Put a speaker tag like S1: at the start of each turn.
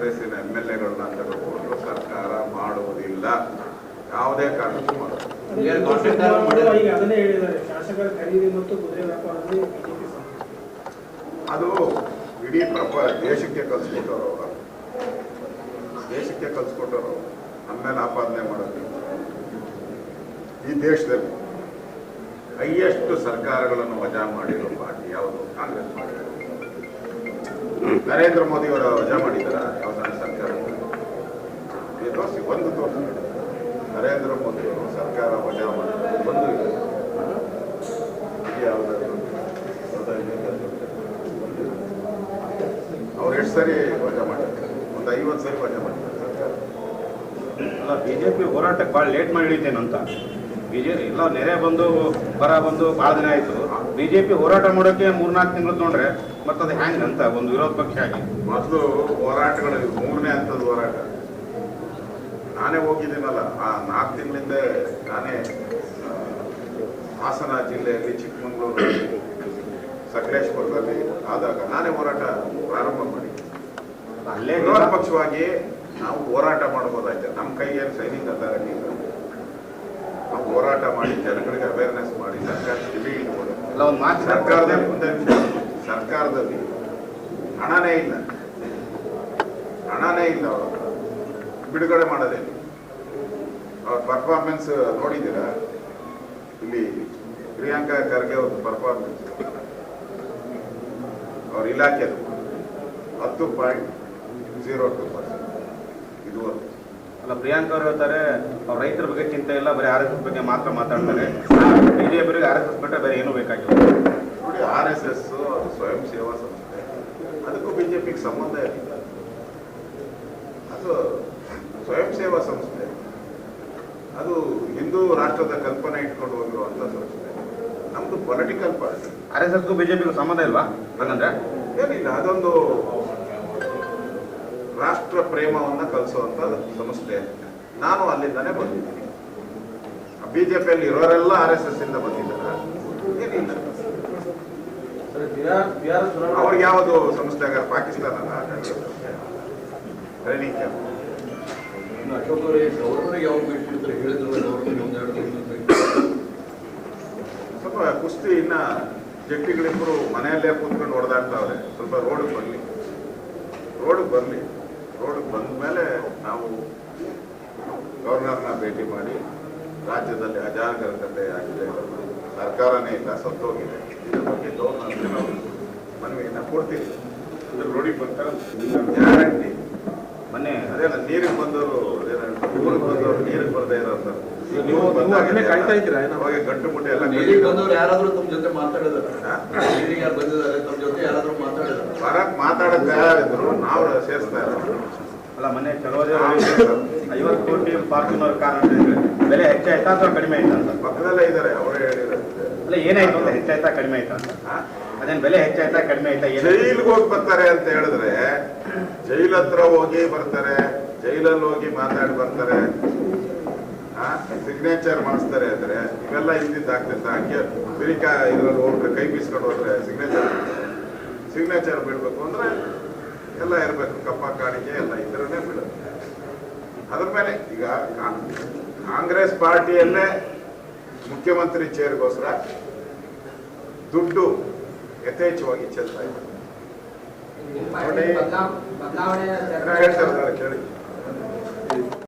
S1: ಕಾಂಗ್ರೆಸ್ಸಿನ M L ಎಗಳನ್ನ ತೆಗೆದುಕೊಂಡು ಸರ್ಕಾರ ಮಾಡುವುದಿಲ್ಲ. ಯಾವುದೇ ಕಾರಣಕ್ಕೂ
S2: ಅದು ಇಡೀ ಪ್ರಪ ದೇಶಕ್ಕೆ ಕಲಿಸ್ಕೊಟ್ಟವ್ರು ಅವರ. ದೇಶಕ್ಕೆ ಕಲಿಸ್ಕೊಟ್ಟವ್ರು ಆಮೇಲೆ ಆಪಾದನೆ ಮಾಡೋದು. ಈ ದೇಶದಲ್ಲಿ ಹೈಯೆಸ್ಟ್ ಸರ್ಕಾರಗಳನ್ನು ವಜಾ ಮಾಡಿರೋ ಪಾರ್ಟಿ ಯಾವುದು? ಕಾಂಗ್ರೆಸ್ ಮಾಡಿರೋದು. ನರೇಂದ್ರ ಮೋದಿ ಅವರು ವಜಾ ಮಾಡಿದ್ದಾರೆ? ಅವಸಾನ ಸರ್ಕಾರ ತೋರಿಸಿ ಒಂದು ತೋರಿಸಿ. ನರೇಂದ್ರ ಮೋದಿ ಅವರು ಸರ್ಕಾರ ವಜಾ ಮಾಡಿದ ಒಂದು ಯಾವ್ದಾದ್ರು. ಅವ್ರು ಎಷ್ಟು ಸರಿ ವಜಾ ಮಾಡಿದ್ದಾರೆ ಒಂದು ಐವತ್ತು ಸರಿ ವಜಾ ಮಾಡಿದ್ದಾರೆ ಸರ್ಕಾರ.
S3: ಅಲ್ಲ, ಬಿಜೆಪಿ ಹೋರಾಟಕ್ಕೆ ಭಾಳ ಲೇಟ್ ಮಾಡಿ ಹಿಡಿತೇನಂತ ಬಿಜೆಪಿ ಇಲ್ಲ ನೆರೆ ಬಂದು ಬರ ಬಂದು ಬಹಳ ದಿನ ಆಯ್ತು. ಬಿಜೆಪಿ ಹೋರಾಟ ಮಾಡೋಕೆ ಮೂರ್ನಾಲ್ಕು ತಿಂಗಳು ನೋಡ್ರೆ ಮತ್ತೆ ಅದು ಹ್ಯಾಂಗ್ ಅಂತ ಒಂದು ವಿರೋಧ ಪಕ್ಷ ಆಗಿ.
S2: ಮೊದಲು ಹೋರಾಟಗಳು ಮೂರನೇ ಹಂತದ ಹೋರಾಟ. ನಾನೇ ಹೋಗಿದ್ದೀನಲ್ಲ. ಆ ನಾಲ್ಕು ತಿಂಗಳಿಂದ ನಾನೇ ಹಾಸನ ಜಿಲ್ಲೆಯಲ್ಲಿ ಚಿಕ್ಕಮಗಳೂರು ಸಕಲೇಶ್ಪುರದಲ್ಲಿ ಆದಾಗ ನಾನೇ ಹೋರಾಟ ಪ್ರಾರಂಭ ಮಾಡಿ.
S3: ಅಲ್ಲೇ
S2: ವಿರೋಧ ಪಕ್ಷವಾಗಿ ನಾವು ಹೋರಾಟ ಮಾಡ್ಬೋದಾಯ್ತು ನಮ್ಮ ಕೈಯಲ್ಲಿ ಸೈನಿಂಗ್ ಅಥಾರಿಟಿ ಇಲ್ಲ. ನಾವು ಹೋರಾಟ ಮಾಡಿ ಜನಗಳಿಗೆ ಅವೇರ್ನೆಸ್ ಮಾಡಿ ಸರ್ಕಾರ ಸರ್ಕಾರದಲ್ಲಿ ಮುಂದೆ ಸರ್ಕಾರದಲ್ಲಿ ಹಣನೇ ಇಲ್ಲ. ಹಣನೇ ಇಲ್ಲ ಅವರು. ಬಿಡುಗಡೆ ಮಾಡೋದೇ ಅವ್ರ ಪರ್ಫಾರ್ಮೆನ್ಸ್ ನೋಡಿದ್ದೀರಾ? ಇಲ್ಲಿ ಪ್ರಿಯಾಂಕಾ ಖರ್ಗೆ ಅವ್ರ ಪರ್ಫಾರ್ಮೆನ್ಸ್ ಅವ್ರ ಇಲಾಖೆ ಹತ್ತು ಪಾಯಿಂಟ್ ಝೀರೋ ಟು ಪರ್ಸೆಂಟ್ ಇದುವರೆಗೂ
S3: ಅಲ್ಲ ಪ್ರಿಯಾಂಕ ಅವ್ರು ಹೇಳ್ತಾರೆ ಅವ್ರ ರೈತರ ಬಗ್ಗೆ ಚಿಂತೆ ಇಲ್ಲ ಬರೀ ಆರ್ ಎಸ್ ಎಸ್ ಬಗ್ಗೆ ಮಾತ್ರ ಮಾತಾಡ್ತಾರೆ. ಬಿಜೆಪಿಗೆ ಆರ್ ಎಸ್ ಎಸ್ ಬಿಟ್ಟರೆ ಬೇರೆ ಏನೂ ಬೇಕಾಗಿಲ್ಲ.
S2: ನೋಡಿ ಆರ್ ಎಸ್ ಎಸ್ ಅದು ಸ್ವಯಂ ಸೇವಾ ಸಂಸ್ಥೆ. ಅದಕ್ಕೂ ಬಿಜೆಪಿಗೆ ಸಂಬಂಧ ಇಲ್ಲ ಅದು ಸ್ವಯಂ ಸೇವಾ ಸಂಸ್ಥೆ. ಅದು ಹಿಂದೂ ರಾಷ್ಟ್ರದ ಕಲ್ಪನೆ ಇಟ್ಕೊಂಡು ಹೋಗಿರುವಂತ ಸಂಸ್ಥೆ. ನಮ್ದು ಪೊಲಿಟಿಕಲ್ ಪಾರ್ಟಿ.
S3: ಆರ್ ಎಸ್ ಎಸ್ಗೂ ಬಿಜೆಪಿಗೂ ಸಂಬಂಧ ಇಲ್ವಾ? ಹಾಗಂದ್ರೆ?
S2: ಏನಿಲ್ಲ ಅದೊಂದು ರಾಷ್ಟ್ರ ಪ್ರೇಮವನ್ನ ಕಲಿಸುವಂತ ಸಂಸ್ಥೆ. ನಾನು ಅಲ್ಲಿಂದಾನೇ ಬಂದಿದ್ದೀನಿ. ಬಿಜೆಪಿಯಲ್ಲಿ ಇರೋರೆಲ್ಲ ಆರ್ ಎಸ್ ಎಸ್ ಇಂದ ಬಂದಿದ್ದಾರೆ ಅವ್ರಿಗೆ ಯಾವುದು ಸಂಸ್ಥೆ ಆಗ ಪಾಕಿಸ್ತಾನ ಟ್ರೈನಿಂಗ್ ಕ್ಯಾಂಪ್
S4: ಅಶೋಕ್ ಅವರೇ ಗೌರ್ನರ್ಗೆ ಯಾವಾಗ ಹೇಳಿದ್ರು
S2: ಸ್ವಲ್ಪ ಕುಸ್ತಿ ಇನ್ನ ಜಟ್ಟಿಗಳಿಬ್ಬರು ಮನೆಯಲ್ಲೇ ಕೂತ್ಕೊಂಡು ಹೊಡೆದಾಡ್ತಾವ್ರೆ. ಸ್ವಲ್ಪ ರೋಡ್ ಬರಲಿ. ರೋಡ್ ಬರಲಿ. ರೋಡ್ ಬಂದ ಮೇಲೆ ನಾವು ಗವರ್ನರ್ನ ಭೇಟಿ ಮಾಡಿ ರಾಜ್ಯದಲ್ಲಿ ಅಜಾಗರೂಕತೆ ಆಗಿದೆ. ಸರ್ಕಾರನೇ ಇಲ್ಲ ಸತ್ತೋಗಿದೆ. ಇದ್ರ ಬಗ್ಗೆ ಗವರ್ನರ್ಗೆ ನಾವು ಮನವಿಯನ್ನ ಕೊಡ್ತೀವಿ. ಇದ್ರ ರೂಢಿ ಬಂತ ಗ್ಯಾರಂಟಿ.
S3: ಮೊನ್ನೆ
S2: ಅದೇ ನೀರಿಗೆ ಬಂದವರು ಊರಿಗೆ ಬಂದವರು ನೀರಿಗೆ
S3: ನೀವು ಅದನ್ನೇ ಕಾಯ್ತಾ ಇದ್ದೀರಾ ಏನೋ?
S2: ಅವಾಗ ಗಂಟು ಮುಟ್ಟೆ ಎಲ್ಲ
S4: ನೀರಿಗೆ ಬಂದವ್ರು ಯಾರಾದ್ರೂ ತಮ್ಮ ಜೊತೆ ಮಾತಾಡಿದಾರೆ? ನೀರಿಗೆ ಯಾರು ಬಂದಿದ್ದಾರೆ ತಮ್ಮ ಜೊತೆ ಯಾರಾದ್ರೂ ಮಾತಾಡಿದಾರೆ.
S2: ಬರಕ್ ಮಾತಾಡಕ್ ತಯಾರಿದ್ರು ನಾವು ಸೇರಿಸ್ತಾ ಇರೋದು.
S3: ಅಲ್ಲ ಮೊನ್ನೆ ಚಲೋದೇ ಐವತ್ತು ಕೋಟಿ ಫಾರ್ಚುನರ್ ಕಾರಣ ಬೆಲೆ ಹೆಚ್ಚಾಯ್ತಾ ಅಥವಾ ಕಡಿಮೆ ಆಯ್ತಾ ಅಂತ?
S2: ಪಕ್ಕದಲ್ಲೇ ಇದ್ದಾರೆ ಅವರೇ ಹೇಳಿದ್ದಾರೆ
S3: ಅಲ್ಲ ಏನಾಯ್ತು ಅಂತ? ಹೆಚ್ಚಾಯ್ತಾ ಕಡಿಮೆ ಆಯ್ತಾ ಅಂತ? ಅದೇನು ಬೆಲೆ ಹೆಚ್ಚಾಯ್ತಾ ಕಡಿಮೆ ಆಯ್ತಾ
S2: ಜೈಲ್ಗೆ ಹೋಗಿ ಬರ್ತಾರೆ ಅಂತ ಹೇಳಿದ್ರೆ ಜೈಲ್ ಹತ್ರ ಹೋಗಿ ಬರ್ತಾರೆ. ಜೈಲಲ್ಲಿ ಹೋಗಿ ಮಾತಾಡಿ ಬರ್ತಾರೆ ಸಿಗ್ನೇಚರ್ ಮಾಡಿಸ್ತಾರೆ ಅಂದ್ರೆ ಇವೆಲ್ಲ ಇದ್ದಿದ್ದು ಆಗ್ತೈತೆ ಹಂಗೆ ಬಿರಿಕಾ ಇದ್ರಲ್ಲಿ ಹೋಗ್ರೆ ಕೈ ಬೀಸ್ಕೊಂಡು ಹೋದ್ರೆ ಸಿಗ್ನೇಚರ್ ಸಿಗ್ನೇಚರ್ ಬಿಡ್ಬೇಕು ಅಂದ್ರೆ ಎಲ್ಲ ಇರಬೇಕು ಕಪ್ಪ ಕಾಣಿಕೆ ಎಲ್ಲ ಇದ್ರನ್ನೇ ಬಿಡುತ್ತೆ. ಅದ್ರ ಮೇಲೆ ಈಗ ಕಾಂಗ್ರೆಸ್ ಪಾರ್ಟಿಯಲ್ಲೇ ಮುಖ್ಯಮಂತ್ರಿ ಚೇರ್ಗೋಸ್ಕರ ದುಡ್ಡು ಯಥೇಚ್ಛವಾಗಿ ಚೆಲ್ತಾ ಇದೆ. ನೋಡಿ. ಹೇಳ್ತಾರೆ ಕೇಳಿ.